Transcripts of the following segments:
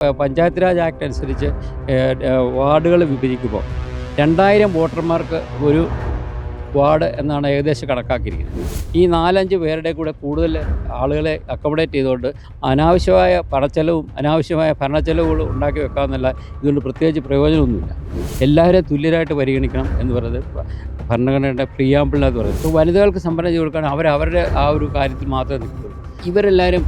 Panchayat Raj act അനുസരിച്ച് വാർഡുകൾ വിഭജിക്കുമ്പോൾ രണ്ടായിരം വോട്ടർമാർക്ക് ഒരു വാർഡ് എന്നാണ് ഏകദേശം കണക്കാക്കിയിരിക്കുന്നത്. ഈ നാലഞ്ച് പേരുടെ കൂടെ കൂടുതൽ ആളുകളെ അക്കോമഡേറ്റ് ചെയ്തുകൊണ്ട് അനാവശ്യമായ പണച്ചെലവും അനാവശ്യമായ ഭരണച്ചെലവുകളും ഉണ്ടാക്കി വെക്കാമെന്നല്ല ഇതുകൊണ്ട് പ്രത്യേകിച്ച് പ്രയോജനമൊന്നുമില്ല. എല്ലാവരെയും തുല്യരായിട്ട് പരിഗണിക്കണം എന്ന് പറയുന്നത് ഭരണഘടനയുടെ പ്രിയാമ്പിളിനകത്ത് പറയുന്നത്. വനിതകൾക്ക് സംവരണം ചെയ്ത് അവർ അവരുടെ ആ ഒരു കാര്യത്തിൽ മാത്രമേ നിൽക്കുള്ളൂ. ഇവരെല്ലാവരും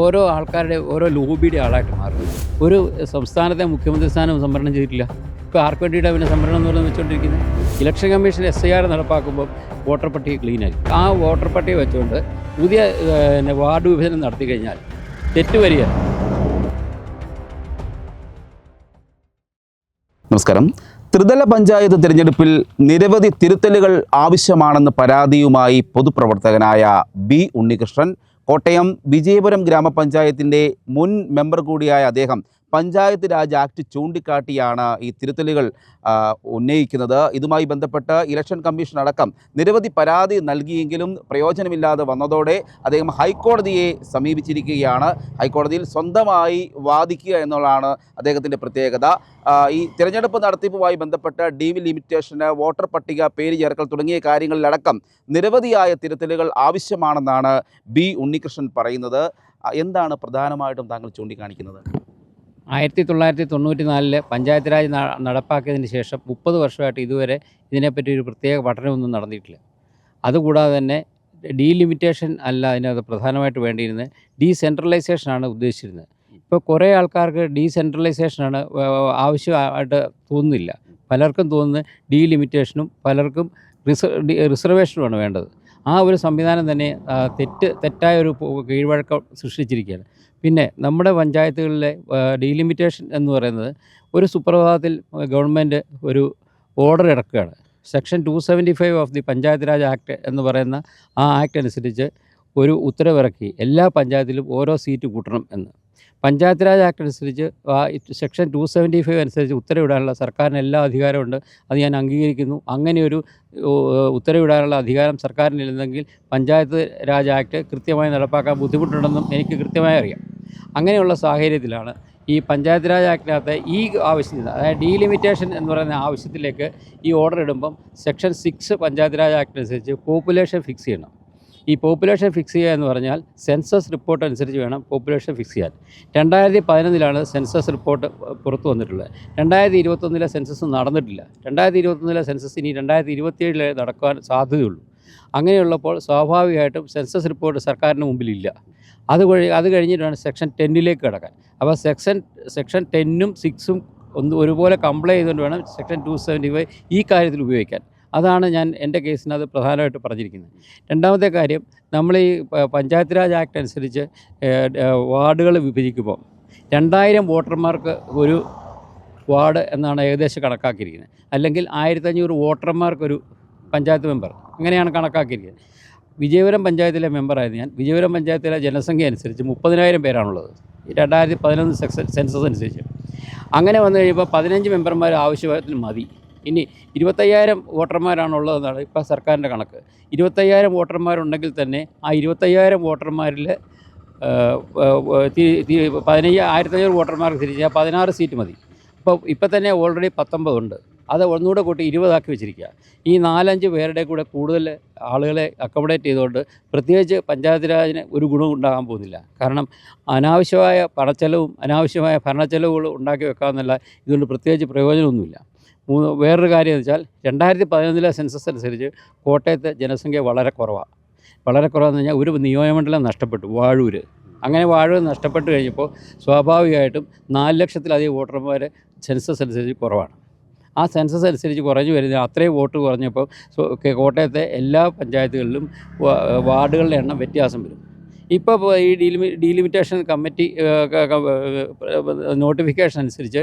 ഓരോ ആൾക്കാരുടെ ഓരോ ലോബിയുടെ ആളായിട്ട് മാറും ഒരു സംസ്ഥാനത്തെ മുഖ്യമന്ത്രി സ്ഥാനം സംവരണം ചെയ്തിട്ടില്ല. ഇപ്പോൾ ആർക്ക് വേണ്ടിയിട്ടാണ് പിന്നെ സംവരണം എന്ന് പറയുന്നത് വെച്ചുകൊണ്ടിരിക്കുന്നത് election commission S I R നടപ്പാക്കുമ്പോൾ voter പട്ടിക ആയിരിക്കും ആ വോട്ടർ പട്ടിക വെച്ചുകൊണ്ട് പുതിയ പിന്നെ വാർഡ് വിഭജനം നടത്തി കഴിഞ്ഞാൽ തെറ്റ് വരിക നമസ്കാരം. ത്രിതല പഞ്ചായത്ത് തിരഞ്ഞെടുപ്പിൽ നിരവധി തിരുത്തലുകൾ ആവശ്യമാണെന്ന് പരാതിയുമായി പൊതുപ്രവർത്തകനായ ബി ഉണ്ണികൃഷ്ണൻ കോട്ടയം വിജയപുരം ഗ്രാമപഞ്ചായത്തിന്റെ മുൻ മെമ്പർ കൂടിയായ അദ്ദേഹം പഞ്ചായത്ത് രാജ് ആക്ട് ചൂണ്ടിക്കാട്ടിയാണ് ഈ തിരുത്തലുകൾ ഉന്നയിക്കുന്നത്. ഇതുമായി ബന്ധപ്പെട്ട് ഇലക്ഷൻ കമ്മീഷൻ അടക്കം നിരവധി പരാതി നൽകിയെങ്കിലും പ്രയോജനമില്ലാതെ വന്നതോടെ അദ്ദേഹം ഹൈക്കോടതിയെ സമീപിച്ചിരിക്കുകയാണ്. ഹൈക്കോടതിയിൽ സ്വന്തമായി വാദിക്കുക എന്നുള്ളതാണ് അദ്ദേഹത്തിന്റെ പ്രത്യേകത. ഈ തിരഞ്ഞെടുപ്പ് നടത്തിപ്പുമായി ബന്ധപ്പെട്ട ഡീം ലിമിറ്റേഷന് വോട്ടർ പട്ടിക പേര് ചേർക്കൽ തുടങ്ങിയ കാര്യങ്ങളിലടക്കം നിരവധിയായ തിരുത്തലുകൾ ആവശ്യമാണെന്നാണ് ബി ഉണ്ണികൃഷ്ണൻ പറയുന്നത്. എന്താണ് പ്രധാനമായിട്ടും താങ്കൾ ചൂണ്ടിക്കാണിക്കുന്നത്? ആയിരത്തി തൊള്ളായിരത്തി തൊണ്ണൂറ്റി നാലിൽ പഞ്ചായത്ത് രാജ് നടപ്പാക്കിയതിന് ശേഷം മുപ്പത് വർഷമായിട്ട് ഇതുവരെ ഇതിനെപ്പറ്റി ഒരു പ്രത്യേക പഠനമൊന്നും നടന്നിട്ടില്ല. അതുകൂടാതെ തന്നെ ഡീലിമിറ്റേഷൻ അല്ല അതിനകത്ത് പ്രധാനമായിട്ട് വേണ്ടിയിരുന്നത് ഡീസെൻട്രലൈസേഷനാണ് ഉദ്ദേശിച്ചിരുന്നത്. ഇപ്പോൾ കുറേ ആൾക്കാർക്ക് ഡീസെൻട്രലൈസേഷനാണ് ആവശ്യമായിട്ട് തോന്നുന്നില്ല. പലർക്കും തോന്നുന്നത് ഡീലിമിറ്റേഷനും പലർക്കും റിസർവേഷനുമാണ് വേണ്ടത്. ആ ഒരു സംവിധാനം തന്നെ തെറ്റ് തെറ്റായ ഒരു കീഴ്വഴക്കം സൃഷ്ടിച്ചിരിക്കുകയാണ്. പിന്നെ നമ്മുടെ പഞ്ചായത്തുകളിലെ ഡീലിമിറ്റേഷൻ എന്ന് പറയുന്നത് ഒരു സുപ്രഭാതത്തിൽ ഗവൺമെന്റ് ഒരു order ഇറക്കുകയാണ്. Section two seventy five of the Panchayat Raj act എന്ന് പറയുന്ന ആ ആക്ട് അനുസരിച്ച് ഒരു ഉത്തരവിറക്കി എല്ലാ പഞ്ചായത്തിലും ഓരോ സീറ്റ് കൂട്ടണം എന്ന്. പഞ്ചായത്ത് രാജ് ആക്ട് അനുസരിച്ച് സെക്ഷൻ ടു സെവന്റി ഫൈവ് അനുസരിച്ച് ഉത്തരവിടാനുള്ള സർക്കാരിന് എല്ലാ അധികാരമുണ്ട് അത് ഞാൻ അംഗീകരിക്കുന്നു. അങ്ങനെയൊരു ഒരു ഉത്തരവിടാനുള്ള അധികാരം സർക്കാരിനില്ലെന്നെങ്കിൽ പഞ്ചായത്ത് രാജ് ആക്ട് കൃത്യമായി നടപ്പാക്കാൻ ബുദ്ധിമുട്ടുണ്ടെന്നും എനിക്ക് കൃത്യമായി അറിയാം. അങ്ങനെയുള്ള സാഹചര്യത്തിലാണ് ഈ പഞ്ചായത്ത് രാജ് ആക്ടിനകത്ത് ഈ ആവശ്യത്തിൽ അതായത് ഡീലിമിറ്റേഷൻ എന്ന് പറയുന്ന ആവശ്യത്തിലേക്ക് ഈ ഓർഡർ ഇടുമ്പം section six Panchayat Raj act അനുസരിച്ച് പോപ്പുലേഷൻ ഫിക്സ് ചെയ്യണം. ഈ പോപ്പുലേഷൻ ഫിക്സ് ചെയ്യുക എന്ന് പറഞ്ഞാൽ സെൻസസ് റിപ്പോർട്ട് അനുസരിച്ച് വേണം പോപ്പുലേഷൻ ഫിക്സ് ചെയ്യാൻ. രണ്ടായിരത്തി പതിനൊന്നിലാണ് സെൻസസ് റിപ്പോർട്ട് പുറത്തു വന്നിട്ടുള്ളത്. രണ്ടായിരത്തി ഇരുപത്തൊന്നിലെ സെൻസസ് നടന്നിട്ടില്ല. രണ്ടായിരത്തി ഇരുപത്തൊന്നിലെ സെൻസസ് ഇനി രണ്ടായിരത്തി ഇരുപത്തിയേഴിലെ നടക്കാൻ സാധ്യതയുള്ളൂ. അങ്ങനെയുള്ളപ്പോൾ സ്വാഭാവികമായിട്ടും സെൻസസ് റിപ്പോർട്ട് സർക്കാരിന് മുമ്പിലില്ല. അത് കഴി അത് കഴിഞ്ഞിട്ടാണ് സെക്ഷൻ ടെന്നിലേക്ക് കിടക്കാൻ. അപ്പോൾ സെക്ഷൻ സെക്ഷൻ ടെന്നും സിക്സും ഒന്ന് ഒരുപോലെ കംപ്ലൈ ചെയ്തുകൊണ്ട് വേണം സെക്ഷൻ ടു സെവന്റി ഫൈവ് ഈ കാര്യത്തിൽ ഉപയോഗിക്കാൻ. അതാണ് ഞാൻ എന്റെ കേസിനകത്ത് പ്രധാനമായിട്ട് പറഞ്ഞിരിക്കുന്നത്. രണ്ടാമത്തെ കാര്യം നമ്മൾ ഈ പഞ്ചായത്ത് രാജ് ആക്ട് അനുസരിച്ച് വാർഡുകൾ വിഭജിക്കുമ്പോൾ രണ്ടായിരം വോട്ടർമാർക്ക് ഒരു വാർഡ് എന്നാണ് ഏകദേശം കണക്കാക്കിയിരിക്കുന്നത്. അല്ലെങ്കിൽ ആയിരത്തഞ്ഞൂറ് വോട്ടർമാർക്കൊരു പഞ്ചായത്ത് മെമ്പർ അങ്ങനെയാണ് കണക്കാക്കിയിരിക്കുന്നത്. വിജയപുരം പഞ്ചായത്തിലെ മെമ്പറായിരുന്നു ഞാൻ. വിജയപുരം പഞ്ചായത്തിലെ ജനസംഖ്യ അനുസരിച്ച് മുപ്പതിനായിരം പേരാണുള്ളത്. രണ്ടായിരത്തി പതിനൊന്ന് സെൻസസ് അനുസരിച്ച്. അങ്ങനെ വന്നു കഴിയുമ്പോൾ പതിനഞ്ച് മെമ്പർമാർ ആവശ്യത്തിന് മതി. ഇനി ഇരുപത്തയ്യായിരം വോട്ടർമാരാണുള്ളതെന്നാണ് ഇപ്പോൾ സർക്കാരിന്റെ കണക്ക്. ഇരുപത്തയ്യായിരം വോട്ടർമാരുണ്ടെങ്കിൽ തന്നെ ആ ഇരുപത്തയ്യായിരം വോട്ടർമാരിൽ പതിനയ്യ ആയിരത്തഞ്ഞൂറ് വോട്ടർമാർക്ക് തിരിച്ചാൽ പതിനാറ് സീറ്റ് മതി. ഇപ്പോൾ ഇപ്പം തന്നെ ഓൾറെഡി പത്തൊമ്പതുണ്ട്. അത് ഒന്നുകൂടെ കൂട്ടി ഇരുപതാക്കി വെച്ചിരിക്കുക. ഈ നാലഞ്ച് പേരുടെ കൂടെ കൂടുതൽ ആളുകളെ അക്കോമഡേറ്റ് ചെയ്തുകൊണ്ട് പ്രത്യേകിച്ച് പഞ്ചായത്ത് രാജിന് ഒരു ഗുണവും ഉണ്ടാകാൻ പോകുന്നില്ല. കാരണം അനാവശ്യമായ പണച്ചെലവും അനാവശ്യമായ ഭരണച്ചെലവുകളും ഉണ്ടാക്കി വെക്കാമെന്നല്ല ഇതുകൊണ്ട് പ്രത്യേകിച്ച് പ്രയോജനമൊന്നുമില്ല. മൂന്ന് വേറൊരു കാര്യം എന്ന് വെച്ചാൽ രണ്ടായിരത്തി പതിനൊന്നിലെ സെൻസസ് അനുസരിച്ച് കോട്ടയത്തെ ജനസംഖ്യ വളരെ കുറവാണ്. വളരെ കുറവെന്ന് പറഞ്ഞാൽ ഒരു നിയോജകമണ്ഡലം നഷ്ടപ്പെട്ടു വാഴൂർ അങ്ങനെ വാഴൂർ നഷ്ടപ്പെട്ട് കഴിഞ്ഞപ്പോൾ സ്വാഭാവികമായിട്ടും നാല് ലക്ഷത്തിലധികം വോട്ടർമാർ സെൻസസ് അനുസരിച്ച് കുറവാണ്. ആ സെൻസസ് അനുസരിച്ച് കുറഞ്ഞു വരുന്ന അത്രയും വോട്ട് കുറഞ്ഞപ്പോൾ കോട്ടയത്തെ എല്ലാ പഞ്ചായത്തുകളിലും വാർഡുകളുടെ എണ്ണം വ്യത്യാസം വരും. ഇപ്പോൾ ഈ ഡീലിമി ഡീലിമിറ്റേഷൻ കമ്മിറ്റി നോട്ടിഫിക്കേഷൻ അനുസരിച്ച്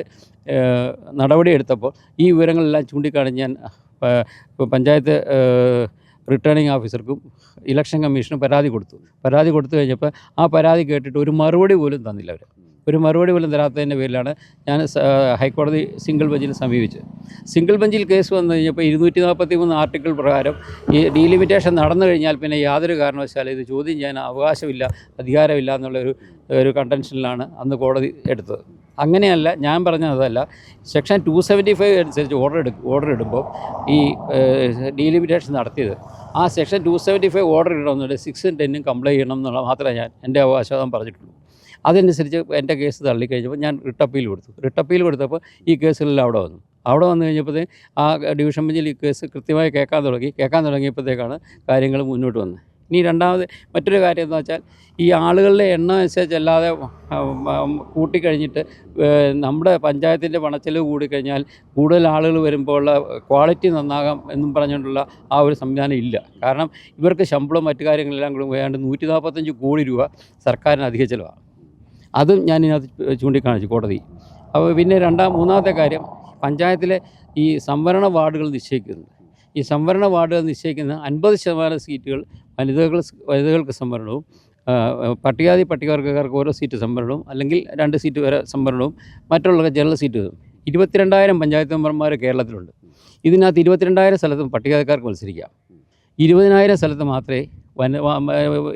നടപടി നടപടിയെടുത്തപ്പോൾ ഈ വിവരങ്ങളെല്ലാം ചൂണ്ടിക്കാണിച്ച് ഞാൻ പഞ്ചായത്ത് റിട്ടേണിംഗ് ഓഫീസർക്കും ഇലക്ഷൻ കമ്മീഷനും പരാതി കൊടുത്തു. പരാതി കൊടുത്തു കഴിഞ്ഞപ്പോൾ ആ പരാതി കേട്ടിട്ട് ഒരു മറുപടി പോലും തന്നില്ല അവർ ഒരു മറുപടി പോലും തരാത്തതിന്റെ പേരിലാണ് ഞാൻ ഹൈക്കോടതി സിംഗിൾ ബെഞ്ചിൽ സമീപിച്ചത്. സിംഗിൾ ബെഞ്ചിൽ കേസ് വന്നു കഴിഞ്ഞപ്പോൾ ഇരുന്നൂറ്റി നാൽപ്പത്തി മൂന്ന് ആർട്ടിക്കിൾ പ്രകാരം ഈ ഡീലിമിറ്റേഷൻ നടന്നു കഴിഞ്ഞാൽ പിന്നെ യാതൊരു കാരണവശാലും ഇത് ചോദ്യം ചെയ്യാൻ അവകാശമില്ല അധികാരമില്ല എന്നുള്ള ഒരു കണ്ടൻഷനിലാണ് അന്ന് കോടതി എടുത്തത്. അങ്ങനെയല്ല ഞാൻ പറഞ്ഞതല്ല സെക്ഷൻ ടു സെവന്റി ഫൈവ് അനുസരിച്ച് ഓർഡർ എടു ഓർഡർ ഇടുമ്പോൾ ഈ ഡീലിമിറ്റേഷൻ നടത്തിയത്. ആ section two seventy five order ഇടണമെന്നുണ്ട് സിക്സും ടെന്നും കംപ്ലൈന്റ് ചെയ്യണം എന്നുള്ള മാത്രമേ ഞാൻ എന്റെ അവകാശവാദം പറഞ്ഞിട്ടുള്ളൂ. അതനുസരിച്ച് എന്റെ കേസ് തള്ളിക്കഴിഞ്ഞപ്പോൾ ഞാൻ റിട്ട് അപ്പീൽ കൊടുത്തു. റിട്ട് അപ്പീൽ കൊടുത്തപ്പോൾ ഈ കേസുകളെല്ലാം അവിടെ വന്നു. അവിടെ വന്നു കഴിഞ്ഞപ്പോഴത്തേ ആ ഡിവിഷൻ ബെഞ്ചിൽ ഈ കേസ് കൃത്യമായി കേൾക്കാൻ തുടങ്ങി. കേൾക്കാൻ തുടങ്ങിയപ്പോഴത്തേക്കാണ് കാര്യങ്ങൾ മുന്നോട്ട് വന്നത്. ഇനി രണ്ടാമത് മറ്റൊരു കാര്യം എന്ന് വെച്ചാൽ ഈ ആളുകളുടെ എണ്ണം അനുസരിച്ചല്ലാതെ കൂട്ടിക്കഴിഞ്ഞിട്ട് നമ്മുടെ പഞ്ചായത്തിന്റെ പണച്ചെലവ് കൂടിക്കഴിഞ്ഞാൽ കൂടുതൽ ആളുകൾ വരുമ്പോൾ ഉള്ള ക്വാളിറ്റി നന്നാകാം എന്നും പറഞ്ഞുകൊണ്ടുള്ള ആ ഒരു സംവിധാനം ഇല്ല. കാരണം ഇവർക്ക് ശമ്പളം മറ്റു കാര്യങ്ങളെല്ലാം കൂടി വേണ്ട നൂറ്റി നാൽപ്പത്തഞ്ച് കോടി രൂപ സർക്കാരിന് അധിക ചിലവാണ് അതും ഞാൻ ഇതിനകത്ത് ചൂണ്ടിക്കാണിച്ചു കോടതി. അപ്പോൾ പിന്നെ രണ്ടാം മൂന്നാമത്തെ കാര്യം പഞ്ചായത്തിലെ ഈ സംവരണ വാർഡുകൾ നിശ്ചയിക്കുന്നത് ഈ സംവരണ വാർഡുകൾ നിശ്ചയിക്കുന്ന അൻപത് ശതമാനം സീറ്റുകൾ വനിതകൾ വനിതകൾക്ക് സംവരണവും പട്ടികാതി പട്ടികവർഗക്കാർക്ക് ഓരോ സീറ്റ് സംവരണവും അല്ലെങ്കിൽ രണ്ട് സീറ്റ് വരെ സംവരണവും മറ്റുള്ള ജനറൽ സീറ്റ് ഇരുപത്തിരണ്ടായിരം പഞ്ചായത്ത് മെമ്പർമാർ കേരളത്തിലുണ്ട്. ഇതിനകത്ത് ഇരുപത്തിരണ്ടായിരം സ്ഥലത്തും പട്ടികജാതിക്കാർക്ക് മത്സരിക്കാം. ഇരുപതിനായിരം സ്ഥലത്ത് മാത്രമേ വന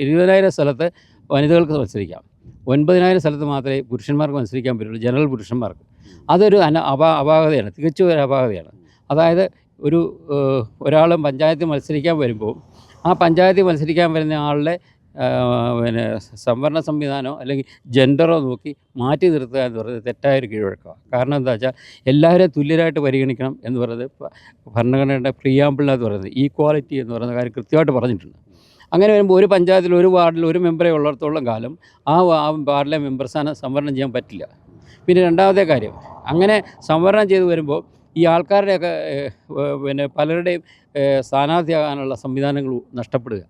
ഇരുപതിനായിരം സ്ഥലത്ത് വനിതകൾക്ക് മത്സരിക്കാം. ഒൻപതിനായിരം സ്ഥലത്ത് മാത്രമേ പുരുഷന്മാർക്ക് മത്സരിക്കാൻ പറ്റുള്ളൂ ജനറൽ പുരുഷന്മാർക്ക്. അതൊരു അന അപാ അപാകതയാണ് തികച്ചും ഒരു അപാകതയാണ്. അതായത് ഒരു ഒരാൾ പഞ്ചായത്തിൽ മത്സരിക്കാൻ വരുമ്പോൾ ആ പഞ്ചായത്തിൽ മത്സരിക്കാൻ വരുന്ന ആളുടെ പിന്നെ സംവരണ സംവിധാനമോ അല്ലെങ്കിൽ ജെൻഡറോ നോക്കി മാറ്റി നിർത്തുക എന്ന് പറയുന്നത് തെറ്റായൊരു കീഴ്വഴക്കമാണ്. കാരണം എന്താ വെച്ചാൽ എല്ലാവരെയും തുല്യരായിട്ട് പരിഗണിക്കണം എന്ന് പറയുന്നത് ഭരണഘടനയുടെ ഭരണഘടനയുടെ പ്രിയാമ്പിളിനകത്ത് പറയുന്നത് ഈക്വാലിറ്റി എന്ന് പറയുന്ന കാര്യം കൃത്യമായിട്ട് പറഞ്ഞിട്ടുണ്ട്. അങ്ങനെ വരുമ്പോൾ ഒരു പഞ്ചായത്തിൽ ഒരു വാർഡിൽ ഒരു മെമ്പറെ ഉള്ളിടത്തോളം കാലം ആ വാർഡിലെ മെമ്പർ സ്ഥാനം സംവരണം ചെയ്യാൻ പറ്റില്ല. പിന്നെ രണ്ടാമത്തെ കാര്യം അങ്ങനെ സംവരണം ചെയ്ത് വരുമ്പോൾ ഈ ആൾക്കാരുടെയൊക്കെ പിന്നെ പലരുടെയും സ്ഥാനാർത്ഥിയാകാനുള്ള സംവിധാനങ്ങൾ നഷ്ടപ്പെടുക.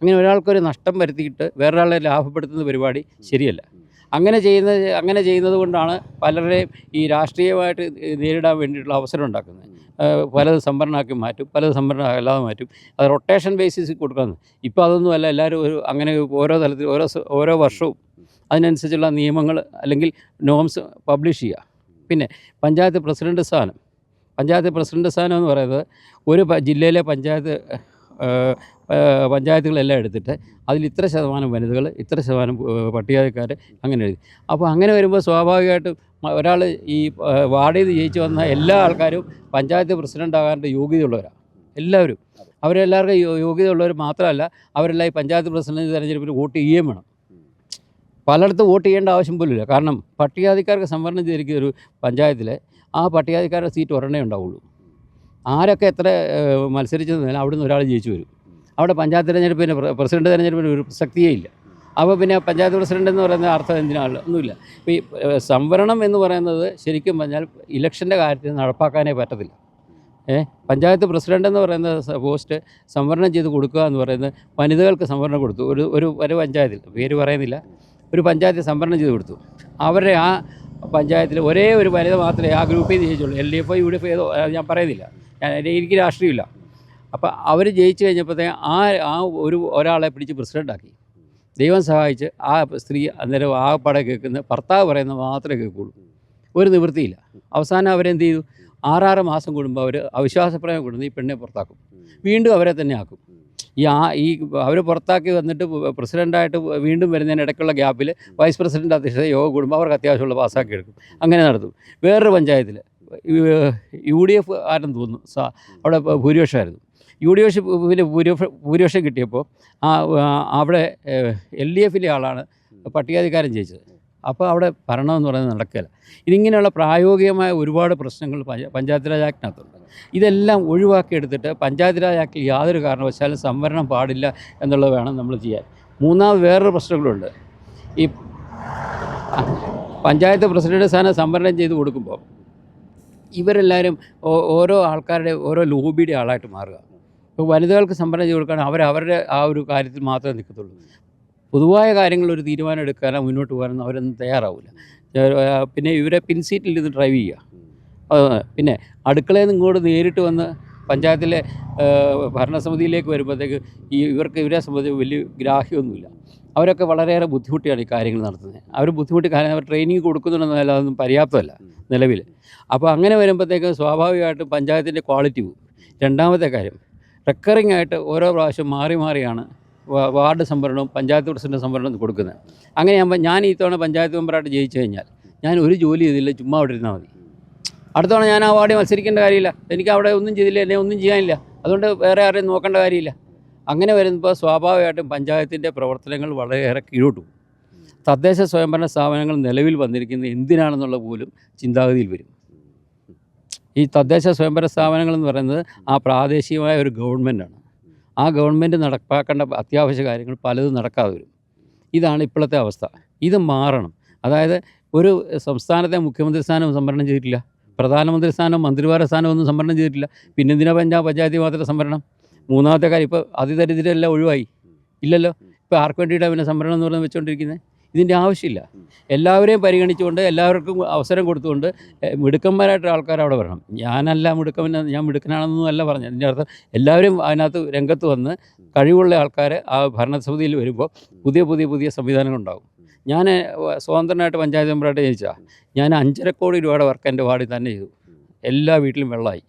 അങ്ങനെ ഒരാൾക്കൊരു നഷ്ടം വരുത്തിയിട്ട് വേറൊരാളെ ലാഭപ്പെടുത്തുന്ന പരിപാടി ശരിയല്ല. അങ്ങനെ ചെയ്യുന്ന അങ്ങനെ ചെയ്യുന്നത് കൊണ്ടാണ് പലരുടെയും ഈ രാഷ്ട്രീയമായിട്ട് നേരിടാൻ വേണ്ടിയിട്ടുള്ള അവസരം ഉണ്ടാക്കുന്നത്. പലത് സംഭരണമാക്കി മാറ്റും പലത് സംഭരണം അല്ലാതെ മാറ്റും. അത് റൊട്ടേഷൻ ബേസിസിൽ കൊടുക്കുന്നത് ഇപ്പോൾ അതൊന്നുമല്ല എല്ലാവരും ഒരു അങ്ങനെ ഓരോ തലത്തിൽ ഓരോ ഓരോ വർഷവും അതിനനുസരിച്ചുള്ള നിയമങ്ങൾ അല്ലെങ്കിൽ നോംസ് പബ്ലിഷ് ചെയ്യുക. പിന്നെ പഞ്ചായത്ത് പ്രസിഡന്റ് സ്ഥാനം. പഞ്ചായത്ത് പ്രസിഡന്റ് സ്ഥാനം എന്ന് പറയുന്നത് ഒരു ജില്ലയിലെ പഞ്ചായത്ത് പഞ്ചായത്തുകളെല്ലാം എടുത്തിട്ട് അതിൽ ഇത്ര ശതമാനം വനിതകൾ ഇത്ര ശതമാനം പട്ടികജാതിക്കാർ അങ്ങനെ എഴുതി. അപ്പോൾ അങ്ങനെ വരുമ്പോൾ സ്വാഭാവികമായിട്ടും ഒരാൾ ഈ വാർഡ് വാർഡിൽ നിന്ന് ജയിച്ച് വന്ന എല്ലാ ആൾക്കാരും പഞ്ചായത്ത് പ്രസിഡന്റ് ആകാനുള്ള യോഗ്യതയുള്ളവരാണ് എല്ലാവരും. അവരെല്ലാവർക്കും യോഗ്യതയുള്ളവർ മാത്രമല്ല അവരെല്ലാം ഈ പഞ്ചായത്ത് പ്രസിഡന്റ് തെരഞ്ഞെടുപ്പിൽ വോട്ട് ചെയ്യുകയും വേണം. പലയിടത്തും വോട്ട് ചെയ്യേണ്ട ആവശ്യം പോലുമില്ല കാരണം പട്ടികജാതിക്കാർക്ക് സംവരണം ചെയ്തിരിക്കുന്ന ഒരു പഞ്ചായത്തിൽ ആ പട്ടികജാതിക്കാരുടെ സീറ്റ് ഒരെണ്ണേ ഉണ്ടാവുള്ളൂ. ആരൊക്കെ എത്ര ഏഹ്, അവിടെ അവിടുന്ന് ഒരാൾ ജയിച്ചു വരും. അവിടെ പഞ്ചായത്ത് തിരഞ്ഞെടുപ്പിന് പ്ര- പ്രസിഡന്റ് തിരഞ്ഞെടുപ്പിന് ഒരു പ്രസക്തിയേ ഇല്ല. അപ്പോൾ പിന്നെ പഞ്ചായത്ത് പ്രസിഡന്റ് എന്ന് പറയുന്ന അർത്ഥം എന്തിനാണ് ഒന്നുമില്ല. ഇപ്പോൾ ഈ സംവരണം എന്ന് പറയുന്നത് ശരിക്കും പറഞ്ഞാൽ ഇലക്ഷന്റെ കാര്യത്തിൽ നടപ്പാക്കാനേ പറ്റത്തില്ല. ഏ പഞ്ചായത്ത് പ്രസിഡന്റ് എന്ന് പറയുന്ന പോസ്റ്റ് സംവരണം ചെയ്ത് കൊടുക്കുക എന്ന് പറയുന്നത് വനിതകൾക്ക് സംവരണം കൊടുത്തു. ഒരു ഒരു ഒരു പഞ്ചായത്തിൽ പേര് പറയുന്നില്ല. ഒരു പഞ്ചായത്ത് സംവരണം ചെയ്ത് കൊടുത്തു. അവരുടെ ആ പഞ്ചായത്തിൽ ഒരേ ഒരു വനിത മാത്രമേ ആ ഗ്രൂപ്പിൽ ജയിച്ചുള്ളൂ. L D F U D F ഏതോ ഞാൻ പറയുന്നില്ല. ഞാൻ എനിക്ക് രാഷ്ട്രീയമില്ല. അപ്പോൾ അവർ ജയിച്ചു കഴിഞ്ഞപ്പോഴത്തേ ആ ആ ഒരു ഒരാളെ പിടിച്ച് പ്രസിഡന്റാക്കി ദൈവം സഹായിച്ച് ആ സ്ത്രീ അന്നേരം ആ പടം കേൾക്കുന്ന ഭർത്താവ് പറയുന്ന മാത്രമേ കേൾക്കുള്ളൂ. ഒരു നിവൃത്തിയില്ല. അവസാനം അവരെന്ത് ചെയ്തു? ആറാറ് മാസം കൂടുമ്പോൾ അവർ അവിശ്വാസപ്രയം കൊടുത്ത് ഈ പെണ്ണിനെ പുറത്താക്കും. വീണ്ടും അവരെ തന്നെ ആക്കും. ഈ ആ ഈ അവർ പുറത്താക്കി വന്നിട്ട് പ്രസിഡന്റായിട്ട് വീണ്ടും വരുന്നതിന് ഇടയ്ക്കുള്ള ഗ്യാപ്പിൽ വൈസ് പ്രസിഡന്റ് അധ്യക്ഷത യോഗം കൂടുമ്പോൾ അവർക്ക് അത്യാവശ്യമുള്ള പാസ്സാക്കി എടുക്കും. അങ്ങനെ നടത്തും. വേറൊരു പഞ്ചായത്തിൽ യു ഡി എഫ് ആരെന്ന് തോന്നുന്നു അവിടെ ഭൂരിപക്ഷമായിരുന്നു. യു ഡി എഫ് പിന്നെ ഭൂരിപക്ഷം ഭൂരിപക്ഷം കിട്ടിയപ്പോൾ അവിടെ എൽ ഡി എഫിലെ ആളാണ് പട്ടികാധികാരം ജയിച്ചത്. അപ്പോൾ അവിടെ ഭരണം എന്ന് പറയുന്നത് നടക്കില്ല ഇതിങ്ങനെയുള്ള പ്രായോഗികമായ ഒരുപാട് പ്രശ്നങ്ങൾ പഞ്ചായത്ത് രാജ് ആക്ടിനകത്തുണ്ട്. ഇതെല്ലാം ഒഴിവാക്കിയെടുത്തിട്ട് പഞ്ചായത്ത് രാജ് ആക്ടിൽ യാതൊരു കാരണവശാലും സംവരണം പാടില്ല എന്നുള്ളത് വേണം നമ്മൾ ചെയ്യാൻ. മൂന്നാമത് വേറൊരു പ്രശ്നങ്ങളുണ്ട്. ഈ പഞ്ചായത്ത് പ്രസിഡന്റ് സ്ഥാനം സംവരണം ചെയ്ത് കൊടുക്കുമ്പോൾ ഇവരെല്ലാവരും ഓരോ ആൾക്കാരുടെ ഓരോ ലോബിയുടെ ആളായിട്ട് മാറുക. ഇപ്പോൾ വനിതകൾക്ക് സംവരണം ചെയ്ത് കൊടുക്കുകയാണെങ്കിൽ അവർ അവരുടെ ആ ഒരു കാര്യത്തിൽ മാത്രമേ നിൽക്കത്തുള്ളൂ. പൊതുവായ കാര്യങ്ങൾ ഒരു തീരുമാനം എടുക്കാനോ മുന്നോട്ട് പോകാനോ അവരൊന്നും തയ്യാറാവില്ല പിന്നെ ഇവരെ പിൻസീറ്റിൽ ഇരുന്ന് ഡ്രൈവ് ചെയ്യുക. പിന്നെ അടുക്കളയിൽ നിന്ന് ഇങ്ങോട്ട് നേരിട്ട് വന്ന് പഞ്ചായത്തിലെ ഭരണസമിതിയിലേക്ക് വരുമ്പോഴത്തേക്ക് ഈ ഇവർക്ക് ഇവരെ സംബന്ധിച്ച് വലിയ ഗ്രാഹ്യമൊന്നുമില്ല. അവരൊക്കെ വളരെയേറെ ബുദ്ധിമുട്ടിയാണ് ഈ കാര്യങ്ങൾ നടത്തുന്നത്. അവർ ബുദ്ധിമുട്ടി കാരണം അവർ ട്രെയിനിങ് കൊടുക്കുന്നുണ്ടെന്നല്ല അതൊന്നും പര്യാപ്തമല്ല നിലവിൽ അപ്പോൾ അങ്ങനെ വരുമ്പോഴത്തേക്ക് സ്വാഭാവികമായിട്ടും പഞ്ചായത്തിന്റെ ക്വാളിറ്റി പോകും രണ്ടാമത്തെ കാര്യം റെക്കറിംഗ് ആയിട്ട് ഓരോ പ്രാവശ്യം മാറി മാറിയാണ് വാർഡ് സംവരണവും പഞ്ചായത്ത് പ്രസിഡന്റ് സംവരണവും കൊടുക്കുന്നത്. അങ്ങനെയാകുമ്പോൾ ഞാൻ ഈ തവണ പഞ്ചായത്ത് മെമ്പറായിട്ട് ജയിച്ചു കഴിഞ്ഞാൽ ഞാൻ ഒരു ജോലി ചെയ്തില്ല ചുമ്മാ അവിടെ ഇരുന്നാൽ മതി. അടുത്ത തവണ ഞാൻ ആ വാർഡിൽ മത്സരിക്കേണ്ട കാര്യമില്ല. എനിക്ക് അവിടെ ഒന്നും ചെയ്തില്ല എന്നെ ഒന്നും ചെയ്യാനില്ല. അതുകൊണ്ട് വേറെ ആരെയും നോക്കേണ്ട കാര്യമില്ല. അങ്ങനെ വരുമ്പോൾ സ്വാഭാവികമായിട്ടും പഞ്ചായത്തിന്റെ പ്രവർത്തനങ്ങൾ വളരെയേറെ കീഴോട്ട് തദ്ദേശ സ്വയംഭരണ സ്ഥാപനങ്ങൾ നിലവിൽ വന്നിരിക്കുന്നത് എന്തിനാണെന്നുള്ള പോലും ചിന്താഗതിയിൽ വരും. ഈ തദ്ദേശ സ്വയംഭരണ സ്ഥാപനങ്ങൾ എന്ന് പറയുന്നത് ആ പ്രാദേശികമായ ഒരു ഗവൺമെന്റാണ് ആ ഗവൺമെന്റ് നടപ്പാക്കേണ്ട അത്യാവശ്യ കാര്യങ്ങൾ പലതും നടക്കാതെ വരും. ഇതാണ് ഇപ്പോഴത്തെ അവസ്ഥ. ഇത് മാറണം. അതായത് ഒരു സംസ്ഥാനത്തെ മുഖ്യമന്ത്രി സ്ഥാനം സംവരണം ചെയ്തിട്ടില്ല. പ്രധാനമന്ത്രി സ്ഥാനം മന്ത്രിമാര സ്ഥാനം ഒന്നും സംവരണം ചെയ്തിട്ടില്ല. പിന്നെ എന്തിനാ പഞ്ചാബ് പഞ്ചായത്തിൽ മാത്രം സംവരണം? മൂന്നാമത്തെ കാര്യം ഇപ്പോൾ അതിദരിദ്രരെല്ലാം ഒഴിവായി. ഇല്ലല്ലോ? ഇപ്പോൾ ആർക്ക് വേണ്ടിയിട്ടാണ് പിന്നെ സംവരണം എന്ന് പറഞ്ഞ് വെച്ചുകൊണ്ടിരിക്കുന്നത് ഇതിന്റെ ആവശ്യമില്ല. എല്ലാവരെയും പരിഗണിച്ചുകൊണ്ട് എല്ലാവർക്കും അവസരം കൊടുത്തുകൊണ്ട് മിടുക്കന്മാരായിട്ടുള്ള മിടുക്കന്മാരായിട്ട് ആൾക്കാർ അവിടെ വരണം. ഞാനല്ല മിടുക്കൻ ഞാൻ മിടുക്കനാണെന്നൊന്നും അല്ല പറഞ്ഞത്. അതിന്റെ അർത്ഥം എല്ലാവരും അതിനകത്ത് രംഗത്ത് വന്ന് കഴിവുള്ള ആൾക്കാർ ആ ഭരണസമിതിയിൽ വരുമ്പോൾ പുതിയ പുതിയ പുതിയ സംവിധാനങ്ങൾ ഉണ്ടാകും ഞാൻ സ്വതന്ത്രനായിട്ട് പഞ്ചായത്ത് മെമ്പറായിട്ട് ജനിച്ചാൽ ഞാൻ അഞ്ചര കോടി രൂപയുടെ വർക്ക് എന്റെ വാർഡിൽ തന്നെ ചെയ്തു. എല്ലാ വീട്ടിലും വെള്ളമായി.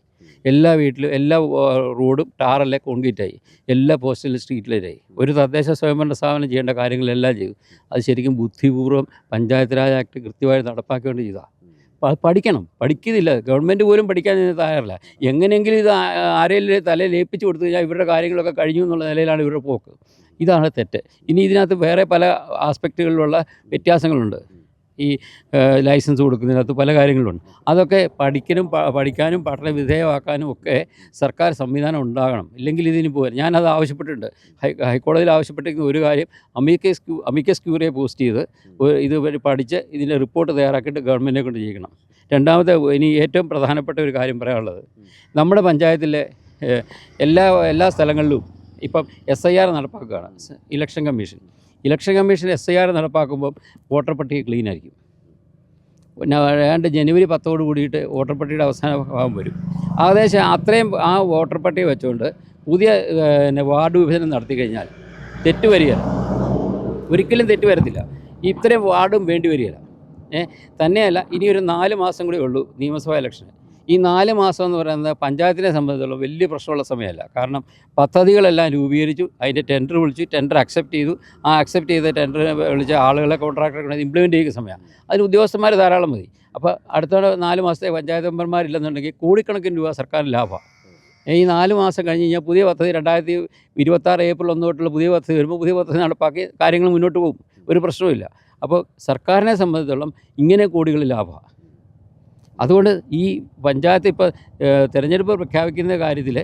എല്ലാ വീട്ടിലും എല്ലാ റോഡും ടാറല്ലേ കോൺക്രീറ്റായി. എല്ലാ പോസ്റ്റൽ സ്ട്രീറ്റ് ലൈറ്റായി ഒരു തദ്ദേശ സ്വയംഭരണ സ്ഥാപനം ചെയ്യേണ്ട കാര്യങ്ങളെല്ലാം ചെയ്തു. അത് ശരിക്കും ബുദ്ധിപൂർവം പഞ്ചായത്ത് രാജ് ആക്ട് കൃത്യമായി നടപ്പാക്കേണ്ടി ചെയ്താൽ പഠിക്കണം. പഠിക്കുന്നില്ല. ഗവൺമെന്റ് പോലും പഠിക്കാൻ തയ്യാറില്ല. എങ്ങനെയെങ്കിലും ഇത് ആരെങ്കിലും തലയിൽ ഏൽപ്പിച്ച് കൊടുത്തു കഴിഞ്ഞാൽ ഇവരുടെ കാര്യങ്ങളൊക്കെ കഴിഞ്ഞു എന്നുള്ള നിലയിലാണ് ഇവരുടെ പോക്ക്. ഇതാണ് തെറ്റ്. ഇനി ഇതിനകത്ത് വേറെ പല ആസ്പെക്റ്റുകളിലുള്ള വ്യത്യാസങ്ങളുണ്ട്. ഈ ലൈസൻസ് കൊടുക്കുന്നതിനകത്ത് പല കാര്യങ്ങളുണ്ട്. അതൊക്കെ പഠിക്കാനും പഠിക്കാനും പഠന വിധേയമാക്കാനും ഒക്കെ സർക്കാർ സംവിധാനം ഉണ്ടാകണം. ഇല്ലെങ്കിൽ ഇതിന് പോകാൻ ഞാനത് ആവശ്യപ്പെട്ടിട്ടുണ്ട്. ഹൈ ഹൈക്കോടതിയിൽ ആവശ്യപ്പെട്ടിരിക്കുന്ന ഒരു കാര്യം അമിക്കസ് ക്യൂ അമിക്കസ് ക്യൂറിയെ പോസ്റ്റ് ചെയ്ത് ഇത് പഠിച്ച് ഇതിന്റെ റിപ്പോർട്ട് തയ്യാറാക്കിയിട്ട് ഗവൺമെന്റിനെ കൊണ്ട് ചെയ്യിക്കണം. രണ്ടാമത്തെ ഇനി ഏറ്റവും പ്രധാനപ്പെട്ട ഒരു കാര്യം പറയാനുള്ളത്. നമ്മുടെ പഞ്ചായത്തിലെ എല്ലാ എല്ലാ സ്ഥലങ്ങളിലും ഇപ്പം S I R നടപ്പാക്കുകയാണ്. Election commission. Election commission S I R നടപ്പാക്കുമ്പം voter പട്ടിക ക്ലീൻ ആയിരിക്കും. പിന്നെ ഏതാണ്ട് ജനുവരി പത്തോട് കൂടിയിട്ട് വോട്ടർ പട്ടികയുടെ അവസാന ഭാഗം വരും. ഏകദേശം അത്രയും ആ വോട്ടർ പട്ടിക വെച്ചുകൊണ്ട് പുതിയ പിന്നെ വാർഡ് വിഭജനം നടത്തി കഴിഞ്ഞാൽ തെറ്റ് വരികയില്ല. ഒരിക്കലും തെറ്റ് വരത്തില്ല. ഇത്രയും വാർഡും വേണ്ടി വരികയില്ല. ഏ തന്നെയല്ല ഇനി ഒരു നാല് മാസം കൂടി ഉള്ളൂ നിയമസഭാ ഇലക്ഷൻ ഈ നാല് മാസം എന്ന് പറയുന്നത് പഞ്ചായത്തിനെ സംബന്ധിച്ചുള്ള വലിയ പ്രശ്നമുള്ള സമയമല്ല. കാരണം പദ്ധതികളെല്ലാം രൂപീകരിച്ചു അതിന്റെ ടെൻഡർ വിളിച്ചു ടെൻഡർ അക്സെപ്റ്റ് ചെയ്തു. ആ അക്സെപ്റ്റ് ചെയ്ത ടെൻഡർ വിളിച്ച ആളുകളെ കോൺട്രാക്ടറെ ഇംപ്ലിമെന്റ് ചെയ്യുന്ന സമയമാണ്. അതിന് ഉദ്യോഗസ്ഥന്മാർ ധാരാളം മതി. അപ്പോൾ അടുത്ത നാല് മാസത്തെ പഞ്ചായത്ത് മെമ്പർമാരില്ലെന്നുണ്ടെങ്കിൽ കോടിക്കണക്കിന് രൂപ സർക്കാർ ലാഭമാണ്. ഈ നാല് മാസം കഴിഞ്ഞ് കഴിഞ്ഞാൽ പുതിയ പദ്ധതി രണ്ടായിരത്തി ഇരുപത്താറ് ഏപ്രിൽ ഒന്ന് തൊട്ടുള്ള പുതിയ പദ്ധതി വരുമ്പോൾ പുതിയ പദ്ധതി നടപ്പാക്കി കാര്യങ്ങൾ മുന്നോട്ട് പോകും. ഒരു പ്രശ്നവുമില്ല. അപ്പോൾ സർക്കാരിനെ സംബന്ധിച്ചിടത്തോളം ഇങ്ങനെ കോടികൾ ലാഭമാണ്. അതുകൊണ്ട് ഈ പഞ്ചായത്ത് ഇപ്പോൾ തിരഞ്ഞെടുപ്പ് പ്രഖ്യാപിക്കുന്ന കാര്യത്തിൽ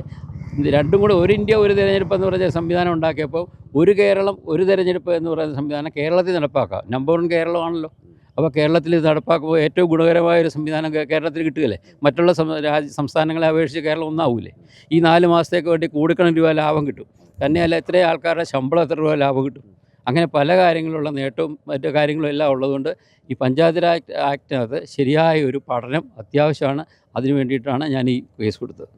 രണ്ടും കൂടെ ഒരു ഇന്ത്യ ഒരു തിരഞ്ഞെടുപ്പ് എന്ന് പറഞ്ഞ സംവിധാനം ഉണ്ടാക്കിയപ്പോൾ ഒരു കേരളം ഒരു തിരഞ്ഞെടുപ്പ് എന്ന് പറയുന്ന സംവിധാനം കേരളത്തിൽ നടപ്പാക്കാം. നമ്പർ വൺ കേരളമാണല്ലോ. അപ്പോൾ കേരളത്തിൽ ഇത് നടപ്പാക്കുമ്പോൾ ഏറ്റവും ഗുണകരമായ ഒരു സംവിധാനം കേരളത്തിൽ കിട്ടുകയല്ലേ? മറ്റുള്ള സംസ്ഥാനങ്ങളെ അപേക്ഷിച്ച് കേരളം ഒന്നാവൂലേ? ഈ നാല് മാസത്തേക്ക് വേണ്ടി കൂടിക്കണം രൂപ ലാഭം കിട്ടും. തന്നെയല്ല ഇത്രയും ആൾക്കാരുടെ ശമ്പളം എത്ര രൂപ ലാഭം കിട്ടും. അങ്ങനെ പല കാര്യങ്ങളുള്ള നേട്ടവും മറ്റു കാര്യങ്ങളും എല്ലാം ഉള്ളതുകൊണ്ട് ഈ പഞ്ചായത്ത് രാജ് ആക്ടിനകത്ത് ശരിയായ ഒരു പഠനം അത്യാവശ്യമാണ്. അതിനു വേണ്ടിയിട്ടാണ് ഞാൻ ഈ കേസ് കൊടുത്തത്.